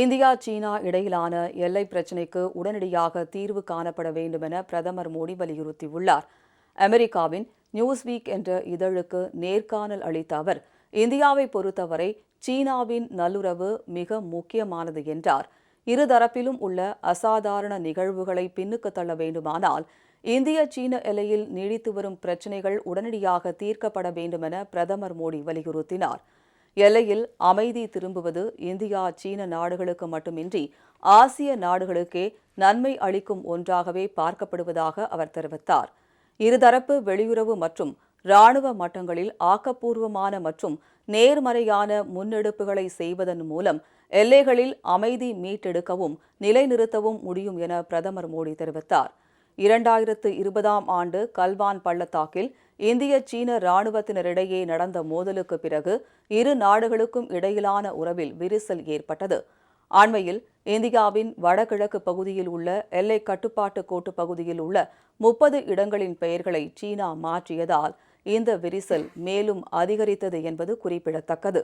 India சீனா இடையிலான எல்லை பிரச்சினைக்கு உடனடியாக தீர்வு காணப்பட வேண்டும் என பிரதமர் மோடி வலியுறுத்தியுள்ளார். அமெரிக்காவின் நியூஸ் வீக் என்ற இதழுக்கு நேர்காணல் அளித்த அவர் இந்தியாவை பொறுத்தவரை சீனாவின் நல்லுறவு மிக முக்கியமானது என்றார். இருதரப்பிலும் உள்ள அசாதாரண நிகழ்வுகளை பின்னுக்கு தள்ள வேண்டுமானால் இந்திய சீன எல்லையில் நீடித்து வரும் பிரச்சினைகள் உடனடியாக தீர்க்கப்பட வேண்டும் என பிரதமர் மோடி வலியுறுத்தினார். எல்லையில் அமைதி திரும்புவது இந்தியா சீன நாடுகளுக்கு மட்டுமின்றி ஆசிய நாடுகளுக்கே நன்மை அளிக்கும் ஒன்றாகவே பார்க்கப்படுவதாக அவர் தெரிவித்தார். இருதரப்பு வெளியுறவு மற்றும் ராணுவ மட்டங்களில் ஆக்கப்பூர்வமான மற்றும் நேர்மறையான முன்னெடுப்புகளை செய்வதன் மூலம் எல்லைகளில் அமைதி மீட்டெடுக்கவும் நிலைநிறுத்தவும் முடியும் என பிரதமர் மோடி தெரிவித்தார். இரண்டாயிரத்து இருபதாம் ஆண்டு கல்வான் பள்ளத்தாக்கில் இந்திய சீன இராணுவத்தினரிடையே நடந்த மோதலுக்கு பிறகு இரு நாடுகளுக்கும் இடையிலான உறவில் விரிசல் ஏற்பட்டது. அண்மையில் இந்தியாவின் வடகிழக்கு பகுதியில் உள்ள எல்லை கட்டுப்பாட்டு கோட்டு பகுதியில் உள்ள முப்பது இடங்களின் பெயர்களை சீனா மாற்றியதால் இந்த விரிசல் மேலும் அதிகரித்தது என்பது குறிப்பிடத்தக்கது.